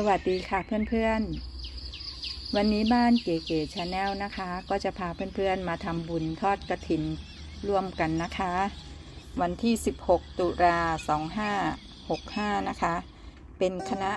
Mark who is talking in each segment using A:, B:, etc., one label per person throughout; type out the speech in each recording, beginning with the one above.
A: สวัสดีค่ะเพื่อนๆ วันนี้บ้านเก๋ๆชาแนลนะคะ ก็จะพาเพื่อนๆ มาทำบุญทอดกระถินร่วมกันนะคะ วันที่ 16 ตุลา2565 นะคะ เป็นคณะ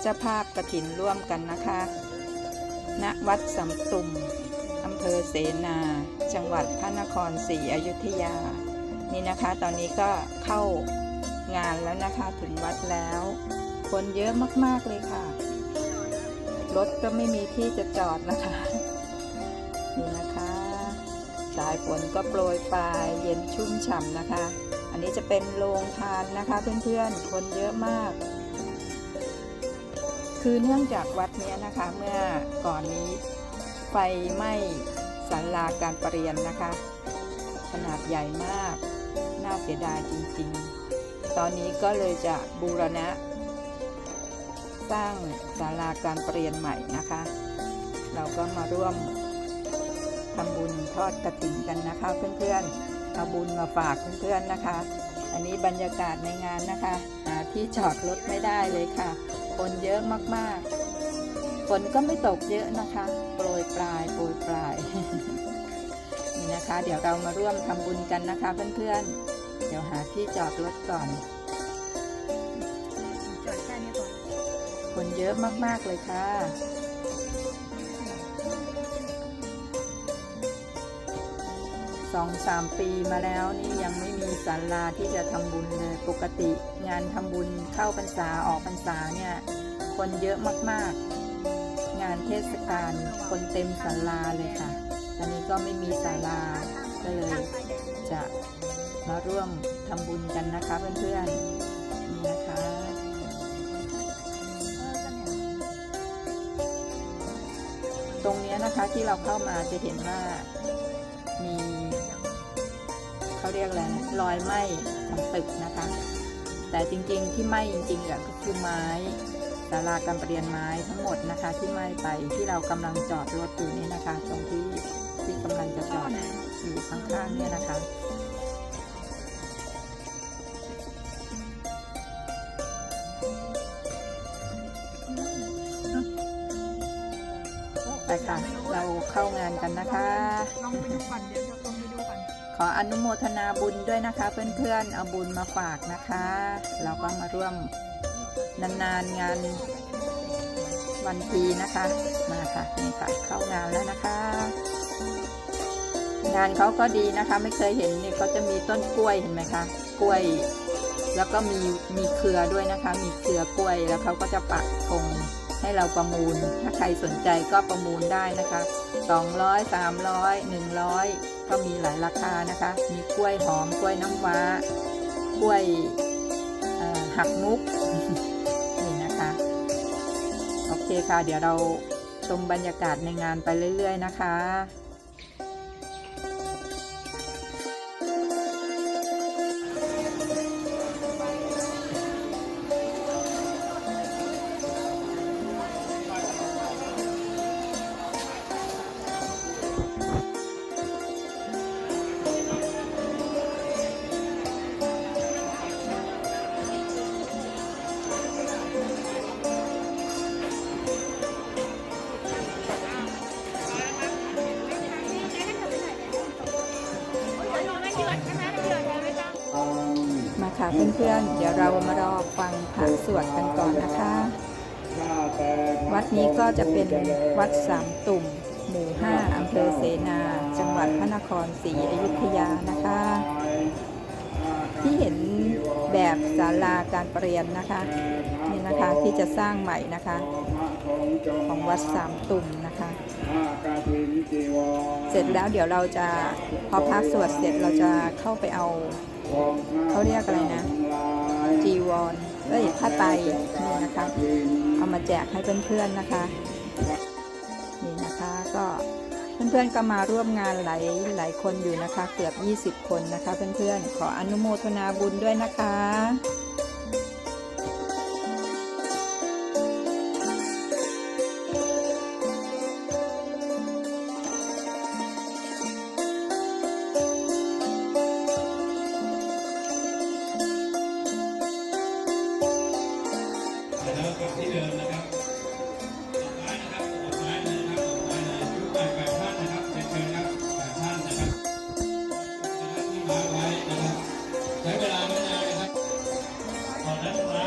A: เจ้าภาพกระถินร่วมกันนะคะ ณ วัดสำตุมอำเภอเสนา จังหวัดพระนครศรีอยุธยา นี่นะคะ ตอนนี้ก็เข้างานแล้วนะคะ ถึงวัดแล้ว คนเยอะมาก ๆ เลยค่ะ รถก็ไม่มีที่จะจอดนะคะ นี่นะคะ สายฝนก็โปรยปลายเย็นชุ่มฉ่ำนะคะ อันนี้จะเป็นโรงทานนะคะเพื่อนๆ คนเยอะมาก คือเนื่องจากวัดเนี้ยนะคะ เมื่อก่อนนี้ไฟไหม้ศาลาการประเรียนนะคะ ขนาดใหญ่มาก น่าเสียดายจริงๆ ตอนนี้ก็เลยจะบูรณะ สร้างศาลาการเประเรียนใหม่นะคะ เราก็มาร่วมทำบุญทอดกระถิ่นกันนะคะเพื่อนๆเอาบุญมาฝากเพื่อนๆนะคะ อันนี้บรรยากาศในงานนะคะหาที่จอดรถไม่ได้เลยค่ะ คนเยอะมากๆฝนก็ไม่ตกเยอะนะคะ โปรยปลายโปรยปลายนี่นะคะ เดี๋ยวเรามาร่วมทำบุญกันนะคะเพื่อนๆเดี๋ยวหาที่จอดรถก่อน
B: คน
A: เยอะมาก ๆ เลยค่ะสองสามปีมาแล้วนี่ยังไม่มีศาลาที่จะทำบุญเลย ปกติงานทำบุญเข้าพรรษาออกพรรษาเนี่ย คนเยอะมาก ๆ งานเทศกาลคนเต็มศาลาเลยค่ะ อันนี้ก็ไม่มีศาลาก็เลยจะมาร่วมทำบุญกันนะคะเพื่อนๆ นี้ยนะคะที่เราเข้ามาจะเห็นว่ามีเขาเรียกอะไรนะรอยไหม้ของตึกนะคะ แต่จริงๆที่ไหม้จริงๆอะก็คือไม้ศาลาการประเรียนไม้ทั้งหมดนะคะ ที่ไหม้ไปที่เรากำลังจอดรถอยู่นี่นะคะ ตรงที่ที่กำลังจะจอดอยู่ข้างๆเนี่ยนะคะางานกันนะคะ
B: ลองไปดูก่อนเดี๋ยวจะลองไปดูก่อน
A: ขออนุโมทนาบุญด้วยนะคะ เพื่อนๆเอาบุญมาฝากนะคะ เราก็มาร่วมนานๆงานวันทีนะคะ มาค่ะนี่ค่ะเข้างานแล้วนะคะ งานเขาก็ดีนะคะ ไม่เคยเห็นนี่เขาจะมีต้นกล้วยเห็นไหมคะกล้วย แล้วก็มีมีเครือด้วยนะคะ มีเครือกล้วยแล้วเขาก็จะปักธง ให้เราประมูล ถ้าใครสนใจก็ประมูลได้นะคะ 200 300 100 ก็มีหลายราคานะคะ มีกล้วยหอมกล้วยน้ำว้ากล้วยหักมุกนี่นะคะ โอเคค่ะ เดี๋ยวเราชมบรรยากาศในงานไปเรื่อย ๆ นะคะ เพื่อนๆ เดี๋ยวเรามารอฟังพระสวดกันก่อนนะคะ วัดนี้ก็จะเป็นวัดสามตุ่ม หมู่5อำเภอเสนา จังหวัดพระนครศรีอยุธยานะคะ ที่เห็นแบบศาลาการประเรียนนะคะนี่นะคะที่จะสร้างใหม่นะคะ ของวัดสามตุ่มนะคะ เสร็จแล้วเดี๋ยวเราจะพอพักสวดเสร็จเราจะเข้าไปเอา เขาเรียกอะไรนะ จีวรเอ้ยผ้าไตนี่นะคะ เอามาแจกให้เพื่อนๆนะคะ นี่นะคะก็เพื่อนๆก็มาร่วมงานหลายหลายคนอยู่นะคะ เกือบ 20 คนนะคะ เพื่อนๆขออนุโมทนาบุญด้วยนะคะ
C: Yeah.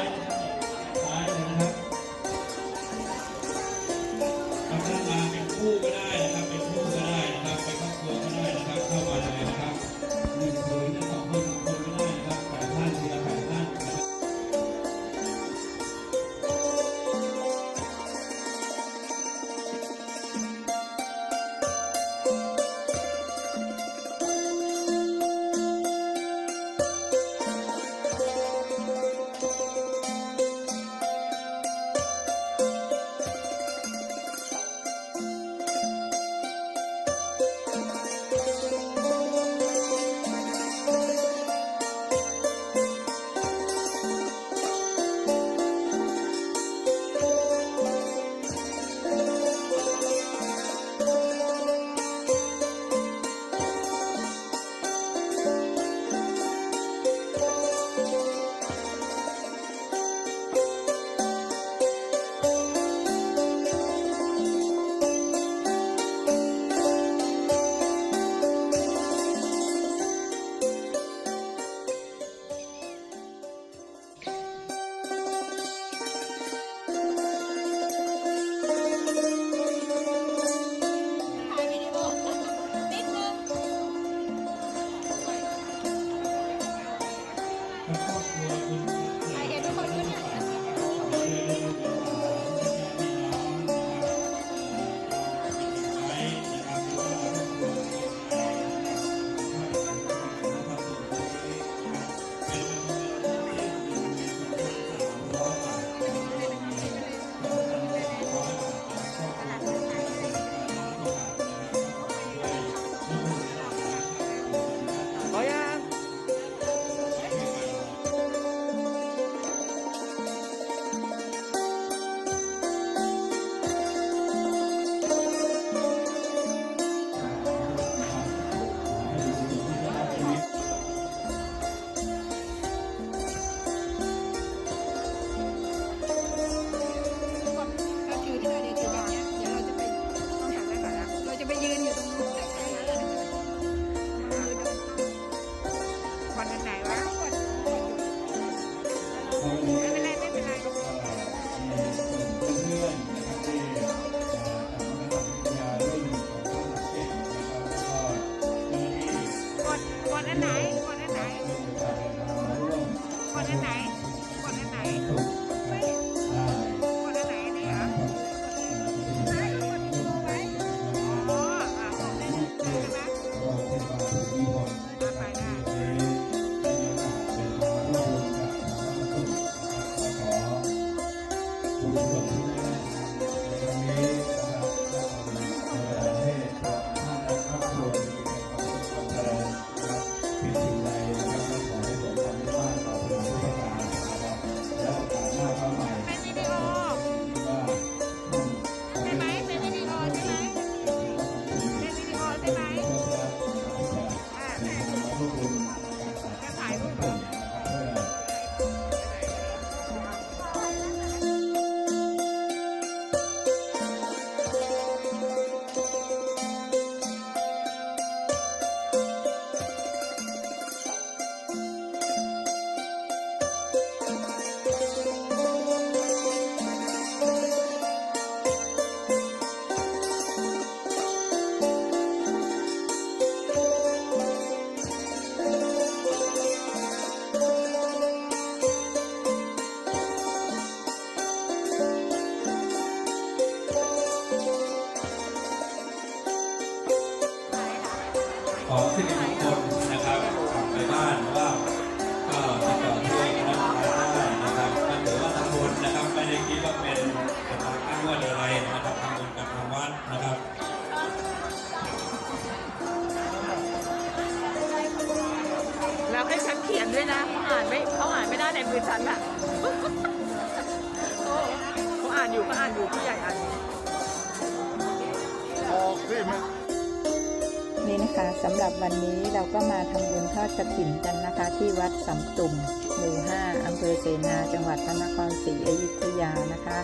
C: สำ
B: ห
A: รับวันนี้เราก็มาทำบุญทอดกระถิ่นกันนะคะ ที่วัดสำตุ่มหมู่5อำเภอเสนาจังหวัดพระนครศรีอยุธยานะคะ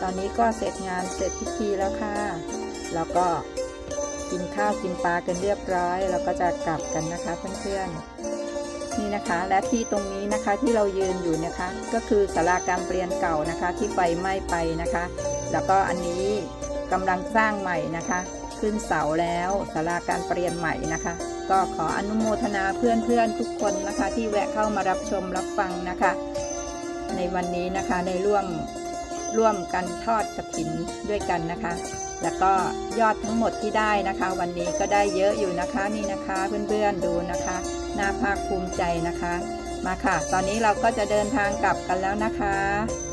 A: ตอนนี้ก็เสร็จงานเสร็จพิธีแล้วค่ะ แล้วก็กินข้าวกินปลากันเรียบร้อย เราก็จะกลับกันนะคะเพื่อนๆนี่นะคะ และที่ตรงนี้นะคะที่เรายืนอยู่นะคะ ก็คือสาราการเปลี่ยนเก่านะคะ ที่ไฟไหม้ไปนะคะ แล้วก็อันนี้กำลังสร้างใหม่นะคะ ขึ้นเสาแล้วศาลาการเปลี่ยนใหม่นะคะ ก็ขออนุโมทนาเพื่อนๆทุกคนนะคะ ที่แวะเข้ามารับชมรับฟังนะคะ ในวันนี้นะคะในร่วมร่วมกันทอดกระถินด้วยกันนะคะ แล้วก็ยอดทั้งหมดที่ได้นะคะ วันนี้ก็ได้เยอะอยู่นะคะนี่นะคะเพื่อนๆดูนะคะน่าภาคภูมิใจนะคะ มาค่ะ ตอนนี้เราก็จะเดินทางกลับกันแล้วนะคะ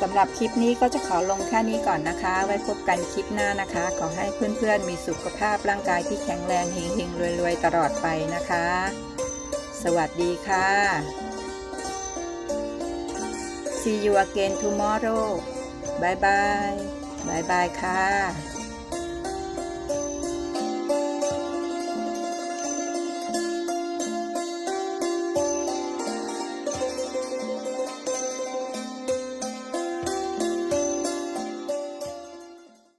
A: สำหรับคลิปนี้ก็จะขอลงแค่นี้ก่อนนะคะ ไว้พบกันคลิปหน้านะคะ ขอให้เพื่อนๆมีสุขภาพร่างกายที่แข็งแรงเฮงๆรวยๆ ตลอดไปนะคะ สวัสดีค่ะ See you again tomorrow บายบายบายบายค่ะ